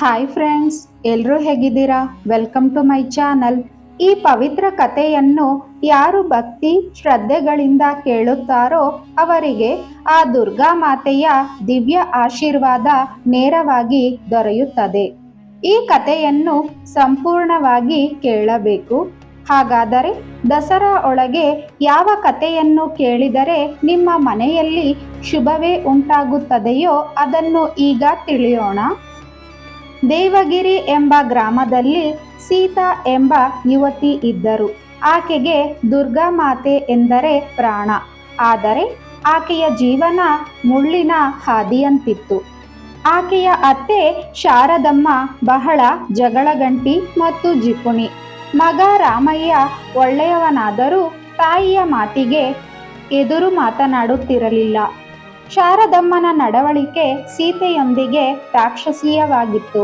Hi friends ಎಲ್ಲರೂ ಹೇಗಿದ್ದೀರಾ? Welcome to my channel ಈ ಪವಿತ್ರ ಕಥೆಯನ್ನು ಯಾರು ಭಕ್ತಿ, ಶ್ರದ್ಧೆಗಳಿಂದ ಕೇಳುತ್ತಾರೋ ಅವರಿಗೆ ಆ ದುರ್ಗಾ ಮಾತೆಯ ದಿವ್ಯ ಆಶೀರ್ವಾದ ನೇರವಾಗಿ ದೊರೆಯುತ್ತದೆ. ಈ ಕಥೆಯನ್ನು ಸಂಪೂರ್ಣವಾಗಿ ಕೇಳಬೇಕು. ಹಾಗಾದರೆ ದಸರಾ ಒಳಗೆ ಯಾವ ಕಥೆಯನ್ನು ಕೇಳಿದರೆ ನಿಮ್ಮ ಮನೆಯಲ್ಲಿ ಶುಭವೇ ಉಂಟಾಗುತ್ತದೆಯೋ ಅದನ್ನು ಈಗ ತಿಳಿಯೋಣ. ದೇವಗಿರಿ ಎಂಬ ಗ್ರಾಮದಲ್ಲಿ ಸೀತಾ ಎಂಬ ಯುವತಿ ಇದ್ದರು. ಆಕೆಗೆ ದುರ್ಗಾ ಮಾತೆ ಎಂದರೆ ಪ್ರಾಣ. ಆದರೆ ಆಕೆಯ ಜೀವನ ಮುಳ್ಳಿನ ಹಾದಿಯಂತಿತ್ತು. ಆಕೆಯ ಅತ್ತೆ ಶಾರದಮ್ಮ ಬಹಳ ಜಗಳಗಂಟಿ ಮತ್ತು ಜಿಪುಣಿ. ಮಗ ರಾಮಯ್ಯ ಒಳ್ಳೆಯವನಾದರೂ ತಾಯಿಯ ಮಾತಿಗೆ ಎದುರು ಮಾತನಾಡುತ್ತಿರಲಿಲ್ಲ. ಶಾರದಮ್ಮನ ನಡವಳಿಕೆ ಸೀತೆಯೊಂದಿಗೆ ರಾಕ್ಷಸೀಯವಾಗಿತ್ತು.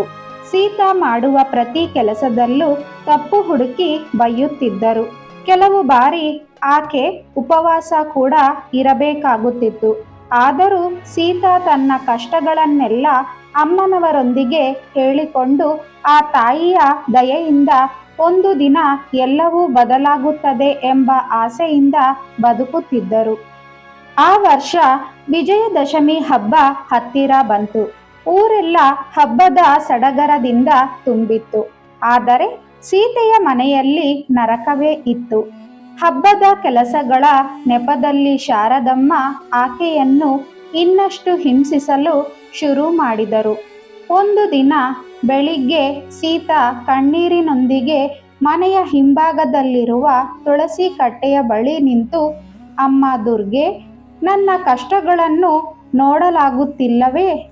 ಸೀತಾ ಮಾಡುವ ಪ್ರತಿ ಕೆಲಸದಲ್ಲೂ ತಪ್ಪು ಹುಡುಕಿ ಬೈಯುತ್ತಿದ್ದರು. ಕೆಲವು ಬಾರಿ ಆಕೆ ಉಪವಾಸ ಕೂಡ ಇರಬೇಕಾಗುತ್ತಿತ್ತು. ಆದರೂ ಸೀತಾ ತನ್ನ ಕಷ್ಟಗಳನ್ನೆಲ್ಲ ಅಮ್ಮನವರೊಂದಿಗೆ ಹೇಳಿಕೊಂಡು ಆ ತಾಯಿಯ ದಯೆಯಿಂದ ಒಂದು ದಿನ ಎಲ್ಲವೂ ಬದಲಾಗುತ್ತದೆ ಎಂಬ ಆಸೆಯಿಂದ ಬದುಕುತ್ತಿದ್ದರು. ಆ ವರ್ಷ ವಿಜಯದಶಮಿ ಹಬ್ಬ ಹತ್ತಿರ ಬಂತು. ಊರೆಲ್ಲ ಹಬ್ಬದ ಸಡಗರದಿಂದ ತುಂಬಿತ್ತು. ಆದರೆ ಸೀತೆಯ ಮನೆಯಲ್ಲಿ ನರಕವೇ ಇತ್ತು. ಹಬ್ಬದ ಕೆಲಸಗಳ ನೆಪದಲ್ಲಿ ಶಾರದಮ್ಮ ಆಕೆಯನ್ನು ಇನ್ನಷ್ಟು ಹಿಂಸಿಸಲು ಶುರು ಮಾಡಿದರು. ಒಂದು ದಿನ ಬೆಳಿಗ್ಗೆ ಸೀತಾ ಕಣ್ಣೀರಿನೊಂದಿಗೆ ಮನೆಯ ಹಿಂಭಾಗದಲ್ಲಿರುವ ತುಳಸಿ ಕಟ್ಟೆಯ ಬಳಿ ನಿಂತು, ಅಮ್ಮ ದುರ್ಗೆ ನನ್ನ ಕಷ್ಟಗಳನ್ನು ನೋಡಲಾಗುತ್ತಿಲ್ಲವೇ?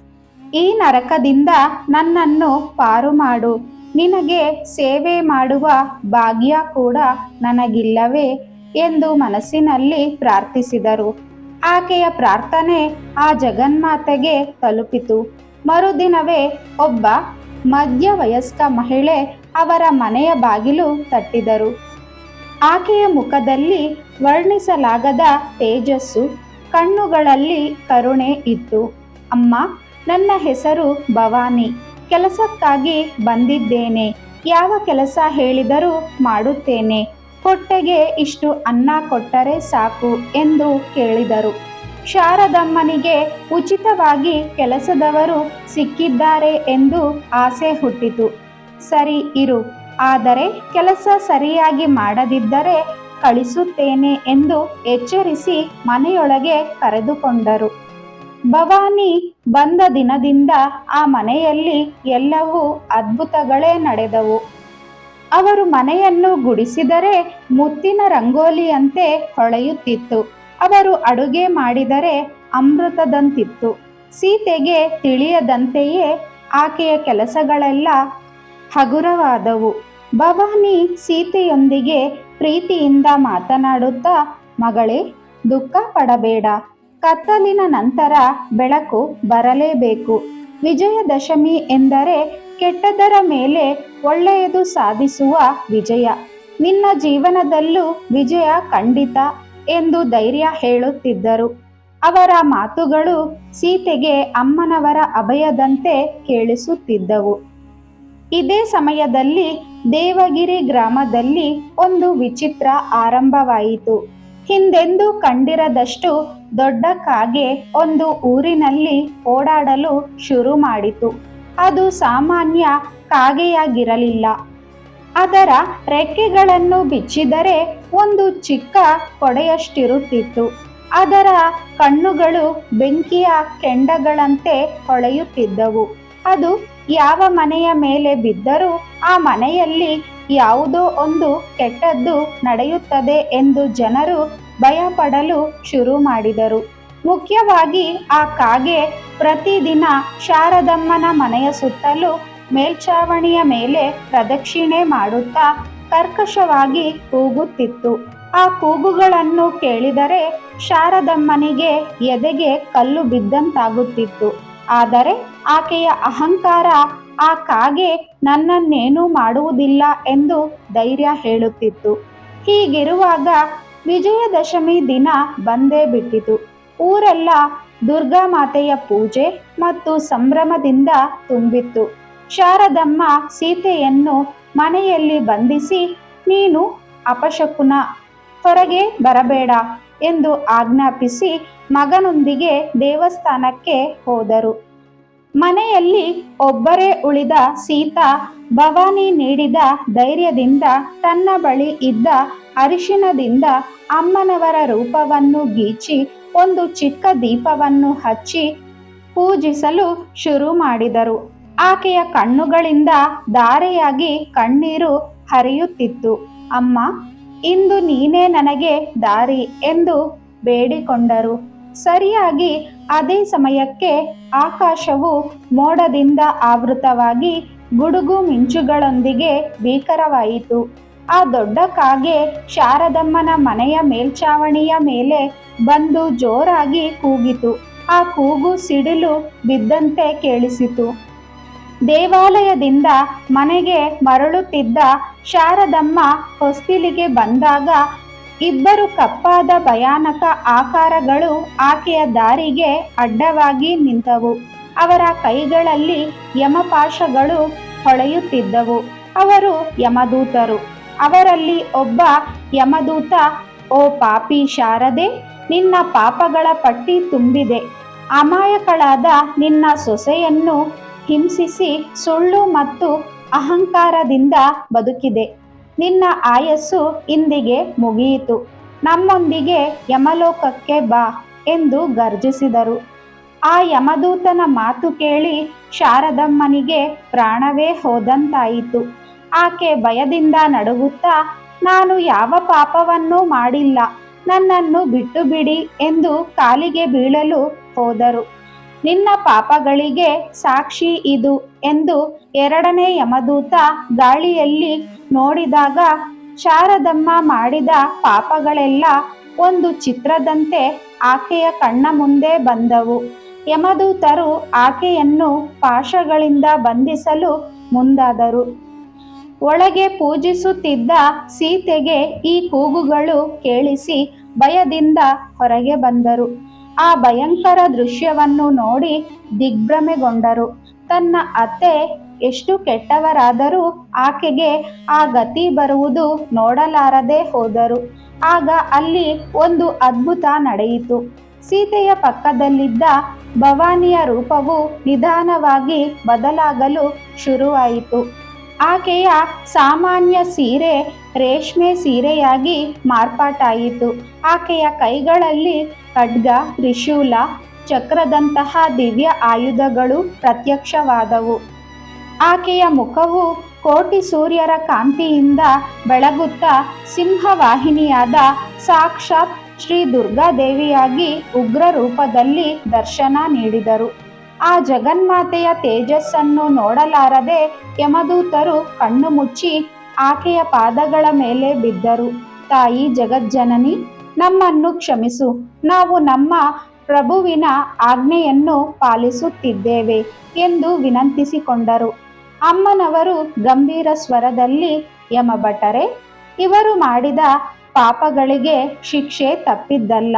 ಈ ನರಕದಿಂದ ನನ್ನನ್ನು ಪಾರು ಮಾಡು ನಿನಗೆ ಸೇವೆ ಮಾಡುವ ಭಾಗ್ಯ ಕೂಡ ನನಗಿಲ್ಲವೇ? ಎಂದು ಮನಸ್ಸಿನಲ್ಲಿ ಪ್ರಾರ್ಥಿಸಿದರು. ಆಕೆಯ ಪ್ರಾರ್ಥನೆ ಆ ಜಗನ್ಮಾತೆಗೆ ತಲುಪಿತು. ಮರುದಿನವೇ ಒಬ್ಬ ಮಧ್ಯವಯಸ್ಕ ಮಹಿಳೆ ಅವರ ಮನೆಯ ಬಾಗಿಲು ತಟ್ಟಿದರು. ಆಕೆಯ ಮುಖದಲ್ಲಿ ವರ್ಣಿಸಲಾಗದ ತೇಜಸ್ಸು ಕಣ್ಣುಗಳಲ್ಲಿ ಕರುಣೆ ಇತ್ತು. ಅಮ್ಮ, ನನ್ನ ಹೆಸರು ಭವಾನಿ. ಕೆಲಸಕ್ಕಾಗಿ ಬಂದಿದ್ದೇನೆ. ಯಾವ ಕೆಲಸ ಹೇಳಿದರೂ ಮಾಡುತ್ತೇನೆ. ಹೊಟ್ಟೆಗೆ ಇಷ್ಟು ಅನ್ನ ಕೊಟ್ಟರೆ ಸಾಕು ಎಂದು ಕೇಳಿದರು. ಶಾರದಮ್ಮನಿಗೆ ಉಚಿತವಾಗಿ ಕೆಲಸದವರು ಸಿಕ್ಕಿದ್ದಾರೆ ಎಂದು ಆಸೆ ಹುಟ್ಟಿತು. ಸರಿ, ಇರು. ಆದರೆ ಕೆಲಸ ಸರಿಯಾಗಿ ಮಾಡದಿದ್ದರೆ ಕಳಿಸುತ್ತೇನೆ ಎಂದು ಎಚ್ಚರಿಸಿ ಮನೆಯೊಳಗೆ ಕರೆದುಕೊಂಡರು. ಭವಾನಿ ಬಂದ ದಿನದಿಂದ ಆ ಮನೆಯಲ್ಲಿ ಎಲ್ಲವೂ ಅದ್ಭುತಗಳೇ ನಡೆದವು. ಅವರು ಮನೆಯನ್ನು ಗುಡಿಸಿದರೆ ಮುತ್ತಿನ ರಂಗೋಲಿಯಂತೆ ಹೊಳೆಯುತ್ತಿತ್ತು. ಅವರು ಅಡುಗೆ ಮಾಡಿದರೆ ಅಮೃತದಂತಿತ್ತು. ಸೀತೆಗೆ ತಿಳಿಯದಂತೆಯೇ ಆಕೆಯ ಕೆಲಸಗಳೆಲ್ಲ ಹಗುರವಾದವು. ಭವಾನಿ ಸೀತೆಯೊಂದಿಗೆ ಪ್ರೀತಿಯಿಂದ ಮಾತನಾಡುತ್ತಾ, ಮಗಳೇ, ದುಃಖ ಪಡಬೇಡ. ಕತ್ತಲಿನ ನಂತರ ಬೆಳಕು ಬರಲೇಬೇಕು. ವಿಜಯದಶಮಿ ಎಂದರೆ ಕೆಟ್ಟದರ ಮೇಲೆ ಒಳ್ಳೆಯದು ಸಾಧಿಸುವ ವಿಜಯ. ನಿನ್ನ ಜೀವನದಲ್ಲೂ ವಿಜಯ ಖಂಡಿತ ಎಂದು ಧೈರ್ಯ ಹೇಳುತ್ತಿದ್ದರು. ಅವರ ಮಾತುಗಳು ಸೀತೆಗೆ ಅಮ್ಮನವರ ಅಭಯದಂತೆ ಕೇಳಿಸುತ್ತಿದ್ದವು. ಇದೇ ಸಮಯದಲ್ಲಿ ದೇವಗಿರಿ ಗ್ರಾಮದಲ್ಲಿ ಒಂದು ವಿಚಿತ್ರ ಆರಂಭವಾಯಿತು. ಹಿಂದೆಂದೂ ಕಂಡಿರದಷ್ಟು ದೊಡ್ಡ ಕಾಗೆ ಒಂದು ಊರಿನಲ್ಲಿ ಓಡಾಡಲು ಶುರು ಮಾಡಿತು. ಅದು ಸಾಮಾನ್ಯ ಕಾಗೆಯಾಗಿರಲಿಲ್ಲ. ಅದರ ರೆಕ್ಕೆಗಳನ್ನು ಬಿಚ್ಚಿದರೆ ಒಂದು ಚಿಕ್ಕ ಕೊಡೆಯಷ್ಟಿರುತ್ತಿತ್ತು. ಅದರ ಕಣ್ಣುಗಳು ಬೆಂಕಿಯ ಕೆಂಡಗಳಂತೆ ಹೊಳೆಯುತ್ತಿದ್ದವು. ಅದು ಯಾವ ಮನೆಯ ಮೇಲೆ ಬಿದ್ದರೂ ಆ ಮನೆಯಲ್ಲಿ ಯಾವುದೋ ಒಂದು ಕೆಟ್ಟದ್ದು ನಡೆಯುತ್ತದೆ ಎಂದು ಜನರು ಭಯಪಡಲು ಶುರು ಮಾಡಿದರು. ಮುಖ್ಯವಾಗಿ ಆ ಕಾಗೆ ಪ್ರತಿದಿನ ಶಾರದಮ್ಮನ ಮನೆಯ ಸುತ್ತಲೂ ಮೇಲ್ಛಾವಣಿಯ ಮೇಲೆ ಪ್ರದಕ್ಷಿಣೆ ಮಾಡುತ್ತಾ ಕರ್ಕಶವಾಗಿ ಕೂಗುತ್ತಿತ್ತು. ಆ ಕೂಗುಗಳನ್ನು ಕೇಳಿದರೆ ಶಾರದಮ್ಮನಿಗೆ ಎದೆಗೆ ಕಲ್ಲು ಬಿದ್ದಂತಾಗುತ್ತಿತ್ತು. ಆದರೆ ಆಕೆಯ ಅಹಂಕಾರ ಆ ಕಾಗೆ ನನ್ನನ್ನೇನೂ ಮಾಡುವುದಿಲ್ಲ ಎಂದು ಧೈರ್ಯ ಹೇಳುತ್ತಿತ್ತು. ಹೀಗಿರುವಾಗ ವಿಜಯದಶಮಿ ದಿನ ಬಂದೇ ಬಿಟ್ಟಿತು. ಊರೆಲ್ಲ ದುರ್ಗಾ ಮಾತೆಯ ಪೂಜೆ ಮತ್ತು ಸಂಭ್ರಮದಿಂದ ತುಂಬಿತ್ತು. ಶಾರದಮ್ಮ ಸೀತೆಯನ್ನು ಮನೆಯಲ್ಲಿ ಬಂಧಿಸಿ, ನೀನು ಅಪಶಕುನ, ಹೊರಗೆ ಬರಬೇಡ ಎಂದು ಆಜ್ಞಾಪಿಸಿ ಮಗನೊಂದಿಗೆ ದೇವಸ್ಥಾನಕ್ಕೆ ಹೋದರು. ಮನೆಯಲ್ಲಿ ಒಬ್ಬರೇ ಉಳಿದ ಸೀತಾ ಭವಾನಿ ನೀಡಿದ ಧೈರ್ಯದಿಂದ ತನ್ನ ಬಳಿ ಇದ್ದ ಅರಿಶಿನದಿಂದ ಅಮ್ಮನವರ ರೂಪವನ್ನು ಗೀಚಿ ಒಂದು ಚಿಕ್ಕ ದೀಪವನ್ನು ಹಚ್ಚಿ ಪೂಜಿಸಲು ಶುರು ಮಾಡಿದರು. ಆಕೆಯ ಕಣ್ಣುಗಳಿಂದ ಧಾರೆಯಾಗಿ ಕಣ್ಣೀರು ಹರಿಯುತ್ತಿತ್ತು. ಅಮ್ಮ, ಇಂದು ನೀನೇ ನನಗೆ ದಾರಿ ಎಂದು ಬೇಡಿಕೊಂಡರು. ಸರಿಯಾಗಿ ಅದೇ ಸಮಯಕ್ಕೆ ಆಕಾಶವು ಮೋಡದಿಂದ ಆವೃತವಾಗಿ ಗುಡುಗು ಮಿಂಚುಗಳೊಂದಿಗೆ ಭೀಕರವಾಯಿತು. ಆ ದೊಡ್ಡ ಕಾಗೆ ಶಾರದಮ್ಮನ ಮನೆಯ ಮೇಲ್ಛಾವಣಿಯ ಮೇಲೆ ಬಂದು ಜೋರಾಗಿ ಕೂಗಿತು. ಆ ಕೂಗು ಸಿಡಿಲು ಬಿದ್ದಂತೆ ಕೇಳಿಸಿತು. ದೇವಾಲಯದಿಂದ ಮನೆಗೆ ಮರಳುತ್ತಿದ್ದ ಶಾರದಮ್ಮ ಹೊಸ್ತಿಲಿಗೆ ಬಂದಾಗ ಇಬ್ಬರು ಕಪ್ಪಾದ ಭಯಾನಕ ಆಕಾರಗಳು ಆಕೆಯ ದಾರಿಗೆ ಅಡ್ಡವಾಗಿ ನಿಂತವು. ಅವರ ಕೈಗಳಲ್ಲಿ ಯಮಪಾಶಗಳು ಹೊಳೆಯುತ್ತಿದ್ದವು. ಅವರು ಯಮದೂತರು. ಅವರಲ್ಲಿ ಒಬ್ಬ ಯಮದೂತ, ಓ ಪಾಪಿ ಶಾರದೆ, ನಿನ್ನ ಪಾಪಗಳ ಪಟ್ಟಿ ತುಂಬಿದೆ. ಅಮಾಯಕಳಾದ ನಿನ್ನ ಸೊಸೆಯನ್ನು ಹಿಂಸಿಸಿ ಸುಳ್ಳು ಮತ್ತು ಅಹಂಕಾರದಿಂದ ಬದುಕಿದೆ. ನಿನ್ನ ಆಯಸ್ಸು ಇಂದಿಗೆ ಮುಗಿಯಿತು. ನಮ್ಮೊಂದಿಗೆ ಯಮಲೋಕಕ್ಕೆ ಬಾ ಎಂದು ಗರ್ಜಿಸಿದರು. ಆ ಯಮದೂತನ ಮಾತು ಕೇಳಿ ಶಾರದಮ್ಮನಿಗೆ ಪ್ರಾಣವೇ ಹೋದಂತಾಯಿತು. ಆಕೆ ಭಯದಿಂದ ನಡುಗುತ್ತಾ, ನಾನು ಯಾವ ಪಾಪವನ್ನೂ ಮಾಡಿಲ್ಲ, ನನ್ನನ್ನು ಬಿಟ್ಟು ಬಿಡಿ ಎಂದು ಕಾಲಿಗೆ ಬೀಳಲು ಹೋದರು. ನಿನ್ನ ಪಾಪಗಳಿಗೆ ಸಾಕ್ಷಿ ಇದು ಎಂದು ಎರಡನೇ ಯಮದೂತ ಗಾಳಿಯಲ್ಲಿ ನೋಡಿದಾಗ ಶಾರದಮ್ಮ ಮಾಡಿದ ಪಾಪಗಳೆಲ್ಲ ಒಂದು ಚಿತ್ರದಂತೆ ಆಕೆಯ ಕಣ್ಣ ಮುಂದೆ ಬಂದವು. ಯಮದೂತರು ಆಕೆಯನ್ನು ಪಾಶಗಳಿಂದ ಬಂಧಿಸಲು ಮುಂದಾದರು. ಒಳಗೆ ಪೂಜಿಸುತ್ತಿದ್ದ ಸೀತೆಗೆ ಈ ಕೂಗುಗಳು ಕೇಳಿಸಿ ಭಯದಿಂದ ಹೊರಗೆ ಬಂದರು. ಆ ಭಯಂಕರ ದೃಶ್ಯವನ್ನು ನೋಡಿ ದಿಗ್ಭ್ರಮೆಗೊಂಡರು. ತನ್ನ ಅತ್ತೆ ಎಷ್ಟು ಕೆಟ್ಟವರಾದರೂ ಆಕೆಗೆ ಆ ಗತಿ ಬರುವುದು ನೋಡಲಾರದೆ ಹೋದರು. ಆಗ ಅಲ್ಲಿ ಒಂದು ಅದ್ಭುತ ನಡೆಯಿತು. ಸೀತೆಯ ಪಕ್ಕದಲ್ಲಿದ್ದ ಭವಾನಿಯ ರೂಪವು ನಿಧಾನವಾಗಿ ಬದಲಾಗಲು ಶುರುವಾಯಿತು. ಆಕೆಯ ಸಾಮಾನ್ಯ ಸೀರೆ ರೇಷ್ಮೆ ಸೀರೆಯಾಗಿ ಮಾರ್ಪಾಟಾಯಿತು. ಆಕೆಯ ಕೈಗಳಲ್ಲಿ ಖಡ್ಗ, ತ್ರಿಶೂಲ, ಚಕ್ರದಂತಹ ದಿವ್ಯ ಆಯುಧಗಳು ಪ್ರತ್ಯಕ್ಷವಾದವು. ಆಕೆಯ ಮುಖವು ಕೋಟಿ ಸೂರ್ಯರ ಕಾಂತಿಯಿಂದ ಬೆಳಗುತ್ತಾ ಸಿಂಹವಾಹಿನಿಯಾದ ಸಾಕ್ಷಾತ್ ಶ್ರೀ ದುರ್ಗಾದೇವಿಯಾಗಿ ಉಗ್ರ ರೂಪದಲ್ಲಿ ದರ್ಶನ ನೀಡಿದರು. ಆ ಜಗನ್ಮಾತೆಯ ತೇಜಸ್ಸನ್ನು ನೋಡಲಾರದೆ ಯಮದೂತರು ಕಣ್ಣು ಮುಚ್ಚಿ ಆಕೆಯ ಪಾದಗಳ ಮೇಲೆ ಬಿದ್ದರು. ತಾಯಿ ಜಗಜ್ಜನನಿ, ನಮ್ಮನ್ನು ಕ್ಷಮಿಸು. ನಾವು ನಮ್ಮ ಪ್ರಭುವಿನ ಆಜ್ಞೆಯನ್ನು ಪಾಲಿಸುತ್ತಿದ್ದೇವೆ ಎಂದು ವಿನಂತಿಸಿಕೊಂಡರು. ಅಮ್ಮನವರು ಗಂಭೀರ ಸ್ವರದಲ್ಲಿ ಯಮಭಟರೆ ಇವರು ಮಾಡಿದ ಪಾಪಗಳಿಗೆ ಶಿಕ್ಷೆ ತಪ್ಪಿದ್ದಲ್ಲ.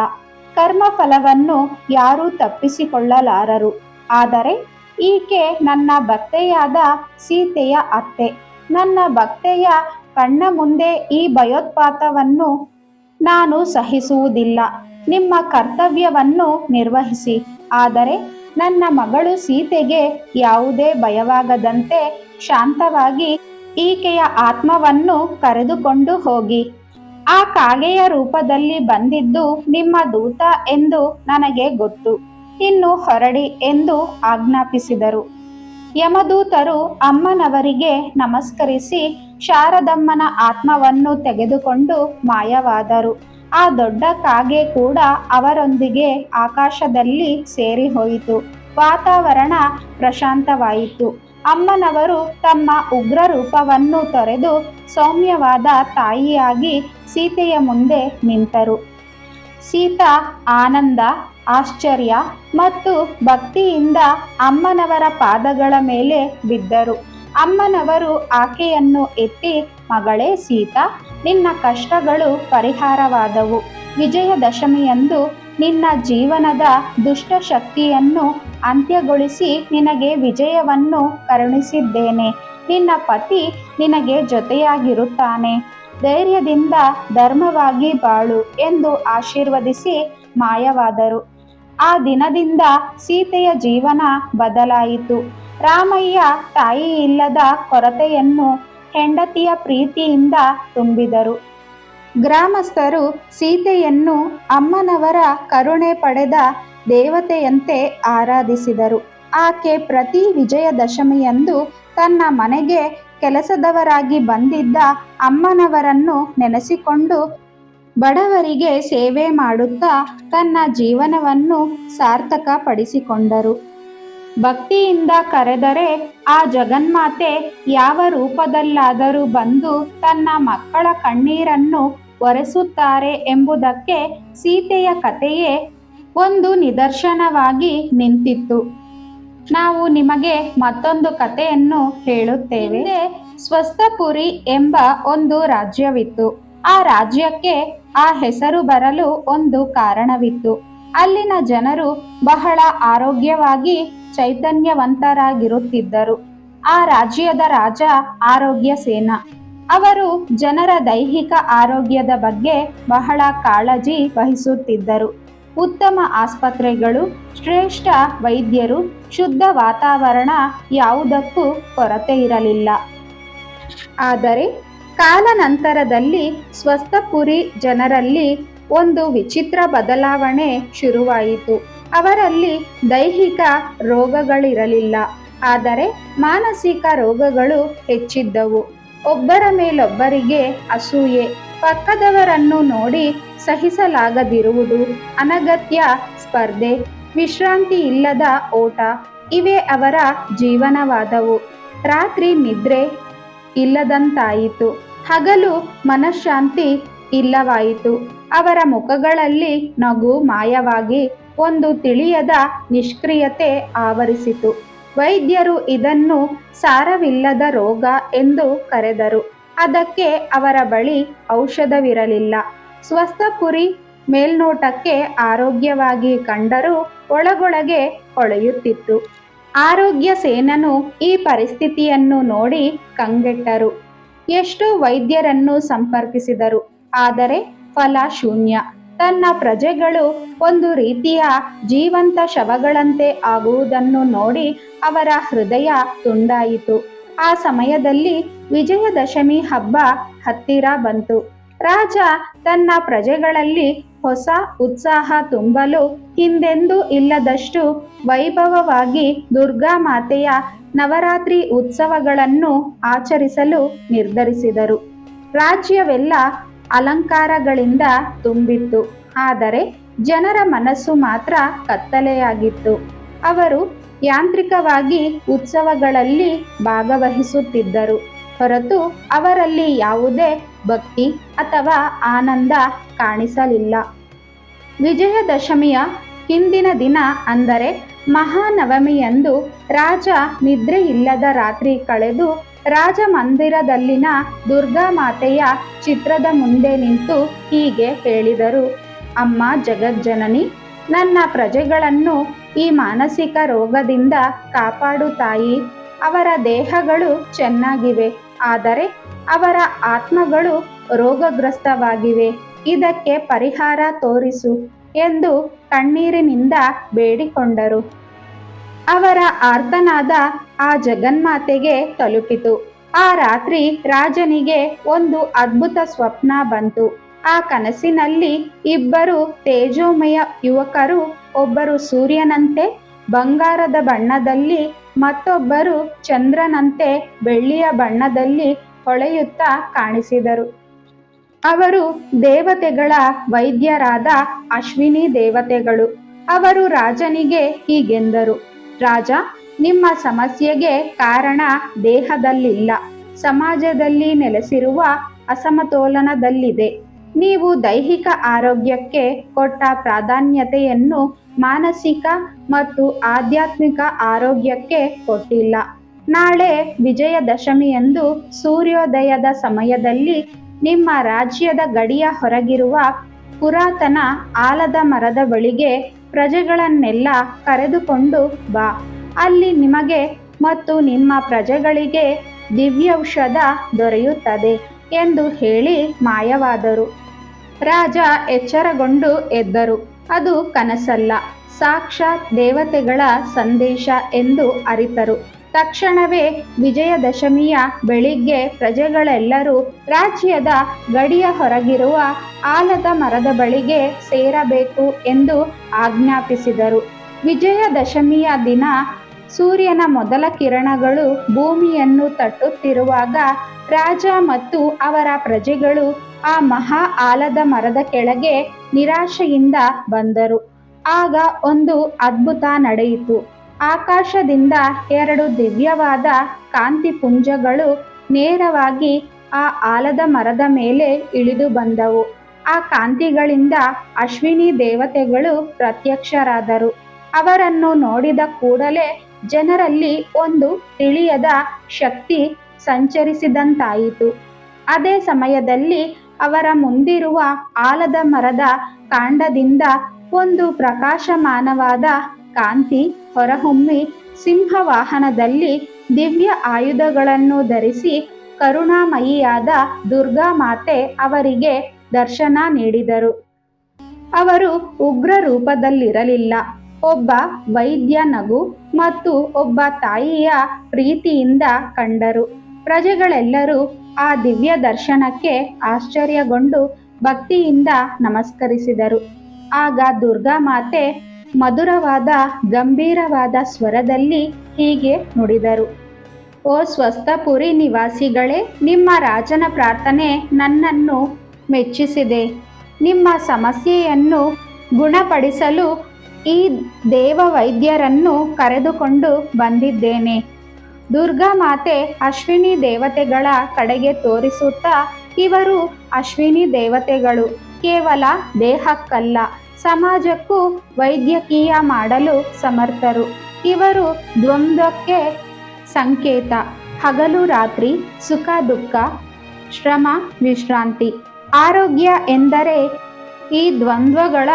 ಕರ್ಮಫಲವನ್ನು ಯಾರೂ ತಪ್ಪಿಸಿಕೊಳ್ಳಲಾರರು. ಆದರೆ ಈಕೆ ನನ್ನ ಭಕ್ತೆಯಾದ ಸೀತೆಯ ಅತ್ತೆ. ನನ್ನ ಭಕ್ತೆಯ ಕಣ್ಣ ಮುಂದೆ ಈ ಭಯೋತ್ಪಾತವನ್ನು ನಾನು ಸಹಿಸುವುದಿಲ್ಲ. ನಿಮ್ಮ ಕರ್ತವ್ಯವನ್ನು ನಿರ್ವಹಿಸಿ. ಆದರೆ ನನ್ನ ಮಗಳು ಸೀತೆಗೆ ಯಾವುದೇ ಭಯವಾಗದಂತೆ ಶಾಂತವಾಗಿ ಈಕೆಯ ಆತ್ಮವನ್ನು ಕರೆದುಕೊಂಡು ಹೋಗಿ. ಆ ಕಾಗೆಯ ರೂಪದಲ್ಲಿ ಬಂದಿದ್ದು ನಿಮ್ಮ ದೂತ ಎಂದು ನನಗೆ ಗೊತ್ತು. ಇನ್ನು ಹೊರಡಿ ಎಂದು ಆಜ್ಞಾಪಿಸಿದರು. ಯಮದೂತರು ಅಮ್ಮನವರಿಗೆ ನಮಸ್ಕರಿಸಿ ಶಾರದಮ್ಮನ ಆತ್ಮವನ್ನು ತೆಗೆದುಕೊಂಡು ಮಾಯವಾದರು. ಆ ದೊಡ್ಡ ಕಾಗೆ ಕೂಡ ಅವರೊಂದಿಗೆ ಆಕಾಶದಲ್ಲಿ ಸೇರಿ ಹೋಯಿತು ವಾತಾವರಣ ಪ್ರಶಾಂತವಾಯಿತು. ಅಮ್ಮನವರು ತಮ್ಮ ಉಗ್ರ ರೂಪವನ್ನು ತೊರೆದು ಸೌಮ್ಯವಾದ ತಾಯಿಯಾಗಿ ಸೀತೆಯ ಮುಂದೆ ನಿಂತರು. ಸೀತಾ ಆನಂದ ಆಶ್ಚರ್ಯ ಮತ್ತು ಭಕ್ತಿಯಿಂದ ಅಮ್ಮನವರ ಪಾದಗಳ ಮೇಲೆ ಬಿದ್ದರು. ಅಮ್ಮನವರು ಆಕೆಯನ್ನು ಎತ್ತಿ, ಮಗಳೇ ಸೀತಾ, ನಿನ್ನ ಕಷ್ಟಗಳು ಪರಿಹಾರವಾದವು. ವಿಜಯದಶಮಿಯಂದು ನಿನ್ನ ಜೀವನದ ದುಷ್ಟಶಕ್ತಿಯನ್ನು ಅಂತ್ಯಗೊಳಿಸಿ ನಿನಗೆ ವಿಜಯವನ್ನು ಕರುಣಿಸಿದ್ದೇನೆ. ನಿನ್ನ ಪತಿ ನಿನಗೆ ಜೊತೆಯಾಗಿರುತ್ತಾನೆ. ಧೈರ್ಯದಿಂದ ಧರ್ಮವಾಗಿ ಬಾಳು ಎಂದು ಆಶೀರ್ವದಿಸಿ ಮಾಯವಾದರು. ಆ ದಿನದಿಂದ ಸೀತೆಯ ಜೀವನ ಬದಲಾಯಿತು. ರಾಮಯ್ಯ ತಾಯಿ ಇಲ್ಲದ ಕೊರತೆಯನ್ನು ಹೆಂಡತಿಯ ಪ್ರೀತಿಯಿಂದ ತುಂಬಿದರು. ಗ್ರಾಮಸ್ಥರು ಸೀತೆಯನ್ನು ಅಮ್ಮನವರ ಕರುಣೆ ಪಡೆದ ದೇವತೆಯಂತೆ ಆರಾಧಿಸಿದರು. ಆಕೆ ಪ್ರತಿ ವಿಜಯದಶಮಿಯಂದು ತನ್ನ ಮನೆಗೆ ಕೆಲಸದವರಾಗಿ ಬಂದಿದ್ದ ಅಮ್ಮನವರನ್ನು ನೆನೆಸಿಕೊಂಡು ಬಡವರಿಗೆ ಸೇವೆ ಮಾಡುತ್ತಾ ತನ್ನ ಜೀವನವನ್ನು ಸಾರ್ಥಕಪಡಿಸಿಕೊಂಡರು. ಭಕ್ತಿಯಿಂದ ಕರೆದರೆ ಆ ಜಗನ್ಮಾತೆ ಯಾವ ರೂಪದಲ್ಲಾದರೂ ಬಂದು ತನ್ನ ಮಕ್ಕಳ ಕಣ್ಣೀರನ್ನು ಒರೆಸುತ್ತಾರೆ ಎಂಬುದಕ್ಕೆ ಸೀತೆಯ ಕಥೆಯೇ ಒಂದು ನಿದರ್ಶನವಾಗಿ ನಿಂತಿತ್ತು. ನಾವು ನಿಮಗೆ ಮತ್ತೊಂದು ಕಥೆಯನ್ನು ಹೇಳುತ್ತೇವೆ. ಸ್ವಸ್ಥಪುರಿ ಎಂಬ ಒಂದು ರಾಜ್ಯವಿತ್ತು. ಆ ರಾಜ್ಯಕ್ಕೆ ಆ ಹೆಸರು ಬರಲು ಒಂದು ಕಾರಣವಿತ್ತು. ಅಲ್ಲಿನ ಜನರು ಬಹಳ ಆರೋಗ್ಯವಾಗಿ ಚೈತನ್ಯವಂತರಾಗಿರುತ್ತಿದ್ದರು. ಆ ರಾಜ್ಯದ ರಾಜ ಆರೋಗ್ಯ ಸೇನ. ಅವರು ಜನರ ದೈಹಿಕ ಆರೋಗ್ಯದ ಬಗ್ಗೆ ಬಹಳ ಕಾಳಜಿ ವಹಿಸುತ್ತಿದ್ದರು. ಉತ್ತಮ ಆಸ್ಪತ್ರೆಗಳು, ಶ್ರೇಷ್ಠ ವೈದ್ಯರು, ಶುದ್ಧ ವಾತಾವರಣ ಯಾವುದಕ್ಕೂ ಕೊರತೆ ಇರಲಿಲ್ಲ. ಆದರೆ ಕಾಲಾನಂತರದಲ್ಲಿ ಸ್ವಸ್ಥಪುರಿ ಜನರಲ್ಲಿ ಒಂದು ವಿಚಿತ್ರ ಬದಲಾವಣೆ ಶುರುವಾಯಿತು. ಅವರಲ್ಲಿ ದೈಹಿಕ ರೋಗಗಳಿರಲಿಲ್ಲ. ಆದರೆ ಮಾನಸಿಕ ರೋಗಗಳು ಹೆಚ್ಚಿದ್ದವು. ಒಬ್ಬರ ಮೇಲೊಬ್ಬರಿಗೆ ಅಸೂಯೆ. ಪಕ್ಕದವರನ್ನು ನೋಡಿ ಸಹಿಸಲಾಗದಿರುವುದು, ಅನಗತ್ಯ ಸ್ಪರ್ಧೆ, ವಿಶ್ರಾಂತಿ ಇಲ್ಲದ ಓಟ, ಇವೆ ಅವರ ಜೀವನವಾದವು. ರಾತ್ರಿ ನಿದ್ರೆ ಇಲ್ಲದಂತಾಯಿತು. ಹಗಲು ಮನಃಶಾಂತಿ ಇಲ್ಲವಾಯಿತು. ಅವರ ಮುಖಗಳಲ್ಲಿ ನಗು ಮಾಯವಾಗಿ ಒಂದು ತಿಳಿಯದ ನಿಷ್ಕ್ರಿಯತೆ ಆವರಿಸಿತು. ವೈದ್ಯರು ಇದನ್ನು ಸಾರವಿಲ್ಲದ ರೋಗ ಎಂದು ಕರೆದರು. ಅದಕ್ಕೆ ಅವರ ಬಳಿ ಔಷಧವಿರಲಿಲ್ಲ. ಸ್ವಸ್ಥಪುರಿ ಮೇಲ್ನೋಟಕ್ಕೆ ಆರೋಗ್ಯವಾಗಿ ಕಂಡರೂ ಒಳಗೊಳಗೆ ಕೊಳೆಯುತ್ತಿತ್ತು ಆರೋಗ್ಯ ಸೇನನು ಈ ಪರಿಸ್ಥಿತಿಯನ್ನು ನೋಡಿ ಕಂಗೆಟ್ಟರು. ಎಷ್ಟೋ ವೈದ್ಯರನ್ನು ಸಂಪರ್ಕಿಸಿದರು. ಆದರೆ ಫಲ ಶೂನ್ಯ. ತನ್ನ ಪ್ರಜೆಗಳು ಒಂದು ರೀತಿಯ ಜೀವಂತ ಶವಗಳಂತೆ ಆಗುವುದನ್ನು ನೋಡಿ ಅವರ ಹೃದಯ ತುಂಡಾಯಿತು. ಆ ಸಮಯದಲ್ಲಿ ವಿಜಯದಶಮಿ ಹಬ್ಬ ಹತ್ತಿರ ಬಂತು. ರಾಜ ತನ್ನ ಪ್ರಜೆಗಳಲ್ಲಿ ಹೊಸ ಉತ್ಸಾಹ ತುಂಬಲು ಹಿಂದೆಂದೂ ಇಲ್ಲದಷ್ಟು ವೈಭವವಾಗಿ ದುರ್ಗಾ ಮಾತೆಯ ನವರಾತ್ರಿ ಉತ್ಸವಗಳನ್ನು ಆಚರಿಸಲು ನಿರ್ಧರಿಸಿದರು. ರಾಜ್ಯವೆಲ್ಲ ಅಲಂಕಾರಗಳಿಂದ ತುಂಬಿತ್ತು. ಆದರೆ ಜನರ ಮನಸ್ಸು ಮಾತ್ರ ಕತ್ತಲೆಯಾಗಿತ್ತು. ಅವರು ಯಾಂತ್ರಿಕವಾಗಿ ಉತ್ಸವಗಳಲ್ಲಿ ಭಾಗವಹಿಸುತ್ತಿದ್ದರು. ಹೊರತು ಅವರಲ್ಲಿ ಯಾವುದೇ ಭಕ್ತಿ ಅಥವಾ ಆನಂದ ಕಾಣಿಸಲಿಲ್ಲ. ವಿಜಯದಶಮಿಯ ಹಿಂದಿನ ದಿನ ಅಂದರೆ ಮಹಾನವಮಿಯಂದು ರಾಜ ನಿದ್ರೆ ಇಲ್ಲದ ರಾತ್ರಿ ಕಳೆದು ರಾಜಮಂದಿರದಲ್ಲಿನ ದುರ್ಗಾ ಮಾತೆಯ ಚಿತ್ರದ ಮುಂದೆ ನಿಂತು ಹೀಗೆ ಹೇಳಿದರು. ಅಮ್ಮ ಜಗಜ್ಜನನಿ, ನನ್ನ ಪ್ರಜೆಗಳನ್ನು ಈ ಮಾನಸಿಕ ರೋಗದಿಂದ ಕಾಪಾಡು ತಾಯಿ ಅವರ ದೇಹಗಳು ಚೆನ್ನಾಗಿವೆ, ಆದರೆ ಅವರ ಆತ್ಮಗಳು ರೋಗಗ್ರಸ್ತವಾಗಿವೆ. ಇದಕ್ಕೆ ಪರಿಹಾರ ತೋರಿಸು. ಎಂದು ಕಣ್ಣೀರಿನಿಂದ ಬೇಡಿಕೊಂಡರು. ಅವರ ಆರ್ತನಾದ ಆ ಜಗನ್ಮಾತೆಗೆ ತಲುಪಿತು. ಆ ರಾತ್ರಿ ರಾಜನಿಗೆ ಒಂದು ಅದ್ಭುತ ಸ್ವಪ್ನ ಬಂತು. ಆ ಕನಸಿನಲ್ಲಿ ಇಬ್ಬರು ತೇಜೋಮಯ ಯುವಕರು, ಒಬ್ಬರು ಸೂರ್ಯನಂತೆ, ಬಂಗಾರದ ಬಣ್ಣದಲ್ಲಿ, ಮತ್ತೊಬ್ಬರು ಚಂದ್ರನಂತೆ, ಬೆಳ್ಳಿಯ ಬಣ್ಣದಲ್ಲಿ ಹೊಳೆಯುತ್ತಾ ಕಾಣಿಸಿದರು. ಅವರು ದೇವತೆಗಳ ವೈದ್ಯರಾದ ಅಶ್ವಿನಿ ದೇವತೆಗಳು. ಅವರು ರಾಜನಿಗೆ ಹೀಗೆಂದರು, ರಾಜ, ನಿಮ್ಮ ಸಮಸ್ಯೆಗೆ ಕಾರಣ ದೇಹದಲ್ಲಿಲ್ಲ. ಸಮಾಜದಲ್ಲಿ ನೆಲೆಸಿರುವ ಅಸಮತೋಲನದಲ್ಲಿದೆ. ನೀವು ದೈಹಿಕ ಆರೋಗ್ಯಕ್ಕೆ ಕೊಟ್ಟ ಪ್ರಾಧಾನ್ಯತೆಯನ್ನು ಮಾನಸಿಕ ಮತ್ತು ಆಧ್ಯಾತ್ಮಿಕ ಆರೋಗ್ಯಕ್ಕೆ ಕೊಟ್ಟಿಲ್ಲ. ನಾಳೆ ವಿಜಯದಶಮಿಯಂದು ಸೂರ್ಯೋದಯದ ಸಮಯದಲ್ಲಿ ನಿಮ್ಮ ರಾಜ್ಯದ ಗಡಿಯ ಹೊರಗಿರುವ ಪುರಾತನ ಆಲದ ಮರದ ಬಳಿಗೆ ಪ್ರಜೆಗಳನ್ನೆಲ್ಲ ಕರೆದುಕೊಂಡು ಬಾ. ಅಲ್ಲಿ ನಿಮಗೆ ಮತ್ತು ನಿಮ್ಮ ಪ್ರಜೆಗಳಿಗೆ ದಿವ್ಯೌಷಧ ದೊರೆಯುತ್ತದೆ ಎಂದು ಹೇಳಿ ಮಾಯವಾದರು. ರಾಜ ಎಚ್ಚರಗೊಂಡು ಎದ್ದರು. ಅದು ಕನಸಲ್ಲ, ಸಾಕ್ಷಾತ್ ದೇವತೆಗಳ ಸಂದೇಶ ಎಂದು ಅರಿತರು. ತಕ್ಷಣವೇ ವಿಜಯದಶಮಿಯ ಬೆಳಿಗ್ಗೆ ಪ್ರಜೆಗಳೆಲ್ಲರೂ ರಾಜ್ಯದ ಗಡಿಯ ಹೊರಗಿರುವ ಆಲದ ಮರದ ಬಳಿಗೆ ಸೇರಬೇಕು ಎಂದು ಆಜ್ಞಾಪಿಸಿದರು. ವಿಜಯದಶಮಿಯ ದಿನ ಸೂರ್ಯನ ಮೊದಲ ಕಿರಣಗಳು ಭೂಮಿಯನ್ನು ತಟ್ಟುತ್ತಿರುವಾಗ ರಾಜ ಮತ್ತು ಅವರ ಪ್ರಜೆಗಳು ಆ ಮಹಾ ಆಲದ ಮರದ ಕೆಳಗೆ ನಿರಾಶೆಯಿಂದ ಬಂದರು. ಆಗ ಒಂದು ಅದ್ಭುತ ನಡೆಯಿತು. ಆಕಾಶದಿಂದ ಎರಡು ದಿವ್ಯವಾದ ಕಾಂತಿಪುಂಜಗಳು ನೇರವಾಗಿ ಆ ಆಲದ ಮರದ ಮೇಲೆ ಇಳಿದು ಬಂದವು. ಆ ಕಾಂತಿಗಳಿಂದ ಅಶ್ವಿನಿ ದೇವತೆಗಳು ಪ್ರತ್ಯಕ್ಷರಾದರು. ಅವರನ್ನು ನೋಡಿದ ಕೂಡಲೇ ಜನರಲ್ಲಿ ಒಂದು ತಿಳಿಯದ ಶಕ್ತಿ ಸಂಚರಿಸಿದಂತಾಯಿತು. ಅದೇ ಸಮಯದಲ್ಲಿ ಅವರ ಮುಂದಿರುವ ಆಲದ ಮರದ ಕಾಂಡದಿಂದ ಒಂದು ಪ್ರಕಾಶಮಾನವಾದ ಕಾಂತಿ ಹೊರಹೊಮ್ಮಿ ಸಿಂಹವಾಹನದಲ್ಲಿ ದಿವ್ಯ ಆಯುಧಗಳನ್ನು ಧರಿಸಿ ಕರುಣಾಮಯಿಯಾದ ದುರ್ಗಾ ಮಾತೆ ಅವರಿಗೆ ದರ್ಶನ ನೀಡಿದರು. ಅವರು ಉಗ್ರ ರೂಪದಲ್ಲಿರಲಿಲ್ಲ. ಒಬ್ಬ ವೈದ್ಯ ನಗು ಮತ್ತು ಒಬ್ಬ ತಾಯಿಯ ಪ್ರೀತಿಯಿಂದ ಕಂಡರು. ಪ್ರಜೆಗಳೆಲ್ಲರೂ ಆ ದಿವ್ಯ ದರ್ಶನಕ್ಕೆ ಆಶ್ಚರ್ಯಗೊಂಡು ಭಕ್ತಿಯಿಂದ ನಮಸ್ಕರಿಸಿದರು. ಆಗ ದುರ್ಗಾ ಮಾತೆ ಮಧುರವಾದ, ಗಂಭೀರವಾದ ಸ್ವರದಲ್ಲಿ ಹೀಗೆ ನುಡಿದರು. ಓ ಸ್ವಸ್ಥಪುರಿ ನಿವಾಸಿಗಳೇ, ನಿಮ್ಮ ರಾಜನ ಪ್ರಾರ್ಥನೆ ನನ್ನನ್ನು ಮೆಚ್ಚಿಸಿದೆ. ನಿಮ್ಮ ಸಮಸ್ಯೆಯನ್ನು ಗುಣಪಡಿಸಲು ಈ ದೇವ ವೈದ್ಯರನ್ನು ಕರೆದುಕೊಂಡು ಬಂದಿದ್ದೇನೆ. ದುರ್ಗಾ ಮಾತೆ ಅಶ್ವಿನಿ ದೇವತೆಗಳ ಕಡೆಗೆ ತೋರಿಸುತ್ತಾ ಇವರು ಅಶ್ವಿನಿ ದೇವತೆಗಳು. ಕೇವಲ ದೇಹಕ್ಕಲ್ಲ. ಸಮಾಜಕ್ಕೂ ವೈದ್ಯಕೀಯ ಮಾಡಲು ಸಮರ್ಥರು. ಇವರು ದ್ವಂದ್ವಕ್ಕೆ ಸಂಕೇತ. ಹಗಲು ರಾತ್ರಿ ಸುಖ ದುಃಖ, ಶ್ರಮ, ವಿಶ್ರಾಂತಿ. ಆರೋಗ್ಯ ಎಂದರೆ ಈ ದ್ವಂದ್ವಗಳ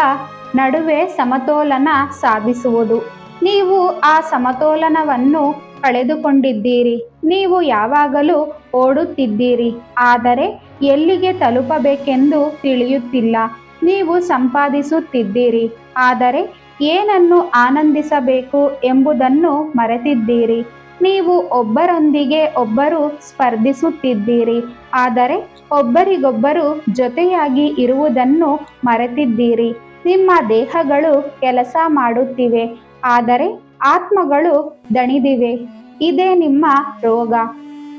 ನಡುವೆ ಸಮತೋಲನ ಸಾಧಿಸುವುದು. ನೀವು ಆ ಸಮತೋಲನವನ್ನು ಕಳೆದುಕೊಂಡಿದ್ದೀರಿ. ನೀವು ಯಾವಾಗಲೂ ಓಡುತ್ತಿದ್ದೀರಿ. ಆದರೆ ಎಲ್ಲಿಗೆ ತಲುಪಬೇಕೆಂದು ತಿಳಿಯುತ್ತಿಲ್ಲ. ನೀವು ಸಂಪಾದಿಸುತ್ತಿದ್ದೀರಿ, ಆದರೆ ಏನನ್ನು ಆನಂದಿಸಬೇಕು ಎಂಬುದನ್ನು ಮರೆತಿದ್ದೀರಿ. ನೀವು ಒಬ್ಬರೊಂದಿಗೆ ಒಬ್ಬರು ಸ್ಪರ್ಧಿಸುತ್ತಿದ್ದೀರಿ, ಆದರೆ ಒಬ್ಬರಿಗೊಬ್ಬರು ಜೊತೆಯಾಗಿ ಇರುವುದನ್ನು ಮರೆತಿದ್ದೀರಿ. ನಿಮ್ಮ ದೇಹಗಳು ಕೆಲಸ ಮಾಡುತ್ತಿವೆ, ಆದರೆ ಆತ್ಮಗಳು ದಣಿದಿವೆ. ಇದೇ ನಿಮ್ಮ ರೋಗ.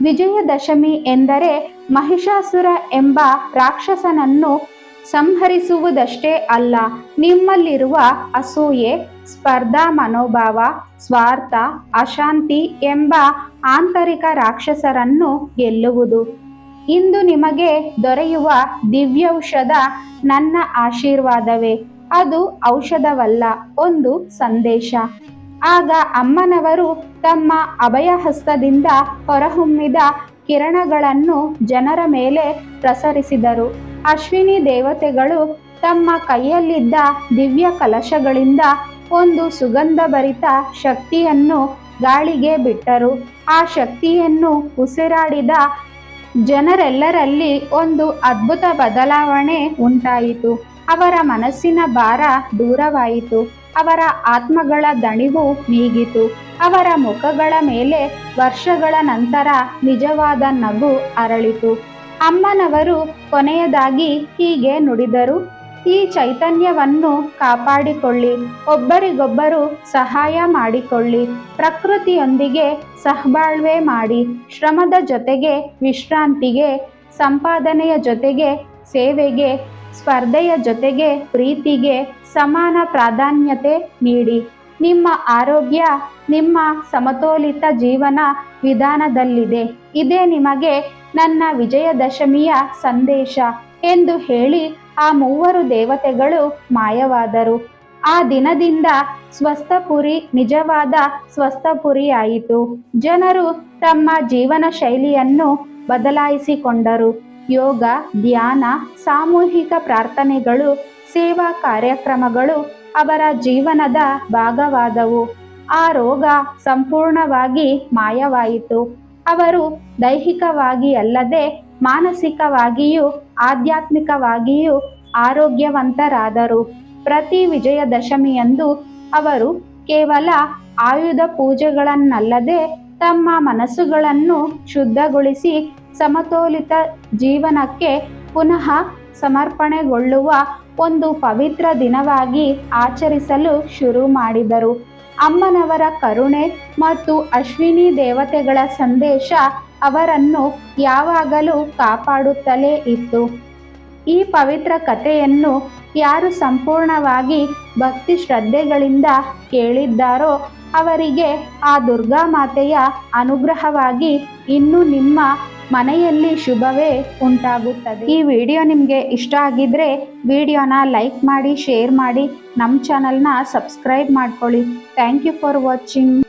ವಿಜಯದಶಮಿ ಎಂದರೆ ಮಹಿಷಾಸುರ ಎಂಬ ರಾಕ್ಷಸನನ್ನು ಸಂಹರಿಸುವುದಷ್ಟೇ ಅಲ್ಲ, ನಿಮ್ಮಲ್ಲಿರುವ ಅಸೂಯೆ, ಸ್ಪರ್ಧಾ ಮನೋಭಾವ, ಸ್ವಾರ್ಥ, ಅಶಾಂತಿ ಎಂಬ ಆಂತರಿಕ ರಾಕ್ಷಸರನ್ನು ಗೆಲ್ಲುವುದು. ಇಂದು ನಿಮಗೆ ದೊರೆಯುವ ದಿವ್ಯೌಷಧ ನನ್ನ ಆಶೀರ್ವಾದವೇ. ಅದು ಔಷಧವಲ್ಲ, ಒಂದು ಸಂದೇಶ. ಆಗ ಅಮ್ಮನವರು ತಮ್ಮ ಅಭಯಹಸ್ತದಿಂದ ಹೊರಹೊಮ್ಮಿದ ಕಿರಣಗಳನ್ನು ಜನರ ಮೇಲೆ ಪ್ರಸರಿಸಿದರು. ಅಶ್ವಿನಿ ದೇವತೆಗಳು ತಮ್ಮ ಕೈಯಲ್ಲಿದ್ದ ದಿವ್ಯ ಕಲಶಗಳಿಂದ ಒಂದು ಸುಗಂಧಭರಿತ ಶಕ್ತಿಯನ್ನು ಗಾಳಿಗೆ ಬಿಟ್ಟರು. ಆ ಶಕ್ತಿಯನ್ನು ಉಸಿರಾಡಿದ ಜನರೆಲ್ಲರಲ್ಲಿ ಒಂದು ಅದ್ಭುತ ಬದಲಾವಣೆ ಉಂಟಾಯಿತು. ಅವರ ಮನಸ್ಸಿನ ಭಾರ ದೂರವಾಯಿತು. ಅವರ ಆತ್ಮಗಳ ದಣಿವು ನೀಗಿತು. ಅವರ ಮುಖಗಳ ಮೇಲೆ ವರ್ಷಗಳ ನಂತರ ನಿಜವಾದ ನಗು ಅರಳಿತು. ಅಮ್ಮನವರು ಕೊನೆಯದಾಗಿ ಹೀಗೆ ನುಡಿದರು, ಈ ಚೈತನ್ಯವನ್ನು ಕಾಪಾಡಿಕೊಳ್ಳಿ, ಒಬ್ಬರಿಗೊಬ್ಬರು ಸಹಾಯ ಮಾಡಿಕೊಳ್ಳಿ, ಪ್ರಕೃತಿಯೊಂದಿಗೆ ಸಹಬಾಳ್ವೆ ಮಾಡಿ, ಶ್ರಮದ ಜೊತೆಗೆ ವಿಶ್ರಾಂತಿಗೆ, ಸಂಪಾದನೆಯ ಜೊತೆಗೆ ಸೇವೆಗೆ ಸ್ಪರ್ಧೆಯ ಜೊತೆಗೆ ಪ್ರೀತಿಗೆ ಸಮಾನ ಪ್ರಾಧಾನ್ಯತೆ ನೀಡಿ. ನಿಮ್ಮ ಆರೋಗ್ಯ, ನಿಮ್ಮ ಸಮತೋಲಿತ ಜೀವನ ವಿಧಾನದಲ್ಲಿದೆ. ಇದೇ ನಿಮಗೆ ನನ್ನ ವಿಜಯದಶಮಿಯ ಸಂದೇಶ ಎಂದು ಹೇಳಿ ಆ ಮೂವರು ದೇವತೆಗಳು ಮಾಯವಾದರು. ಆ ದಿನದಿಂದ ಸ್ವಸ್ಥಪುರಿ ನಿಜವಾದ ಸ್ವಸ್ಥಪುರಿಯಾಯಿತು. ಜನರು ತಮ್ಮ ಜೀವನ ಶೈಲಿಯನ್ನು ಬದಲಾಯಿಸಿಕೊಂಡರು. ಯೋಗ, ಧ್ಯಾನ, ಸಾಮೂಹಿಕ ಪ್ರಾರ್ಥನೆಗಳು, ಸೇವಾ ಕಾರ್ಯಕ್ರಮಗಳು ಅವರ ಜೀವನದ ಭಾಗವಾದವು. ಆ ರೋಗ ಸಂಪೂರ್ಣವಾಗಿ ಮಾಯವಾಯಿತು. ಅವರು ದೈಹಿಕವಾಗಿ ಅಲ್ಲದೆ ಮಾನಸಿಕವಾಗಿಯೂ ಆಧ್ಯಾತ್ಮಿಕವಾಗಿಯೂ ಆರೋಗ್ಯವಂತರಾದರು. ಪ್ರತಿ ವಿಜಯದಶಮಿಯಂದು ಅವರು ಕೇವಲ ಆಯುಧ ಪೂಜೆಗಳನ್ನಲ್ಲದೆ ತಮ್ಮ ಮನಸ್ಸುಗಳನ್ನು ಶುದ್ಧಗೊಳಿಸಿ ಸಮತೋಲಿತ ಜೀವನಕ್ಕೆ ಪುನಃ ಸಮರ್ಪಣೆಗೊಳ್ಳುವ ಒಂದು ಪವಿತ್ರ ದಿನವಾಗಿ ಆಚರಿಸಲು ಶುರು ಮಾಡಿದರು. ಅಮ್ಮನವರ ಕರುಣೆ ಮತ್ತು ಅಶ್ವಿನಿ ದೇವತೆಗಳ ಸಂದೇಶ ಅವರನ್ನು ಯಾವಾಗಲೂ ಕಾಪಾಡುತ್ತಲೇ ಇತ್ತು. ಈ ಪವಿತ್ರ ಕಥೆಯನ್ನು ಯಾರು ಸಂಪೂರ್ಣವಾಗಿ ಭಕ್ತಿ ಶ್ರದ್ಧೆಗಳಿಂದ ಕೇಳಿದ್ದಾರೋ ಅವರಿಗೆ ಆ ದುರ್ಗಾ ಮಾತೆಯ ಅನುಗ್ರಹವಾಗಿ ಇನ್ನು ನಿಮ್ಮ ಮನೆಯಲ್ಲಿ ಶುಭವೇ ಉಂಟಾಗುತ್ತದೆ. ಈ ವಿಡಿಯೋ ನಿಮಗೆ ಇಷ್ಟ ಆಗಿದ್ರೆ ವಿಡಿಯೋನ ಲೈಕ್ ಮಾಡಿ, ಶೇರ್ ಮಾಡಿ ನಮ್ಮ ಚಾನಲ್ನ ಸಬ್ಸ್ಕ್ರೈಬ್ ಮಾಡ್ಕೊಳ್ಳಿ. Thank you for watching.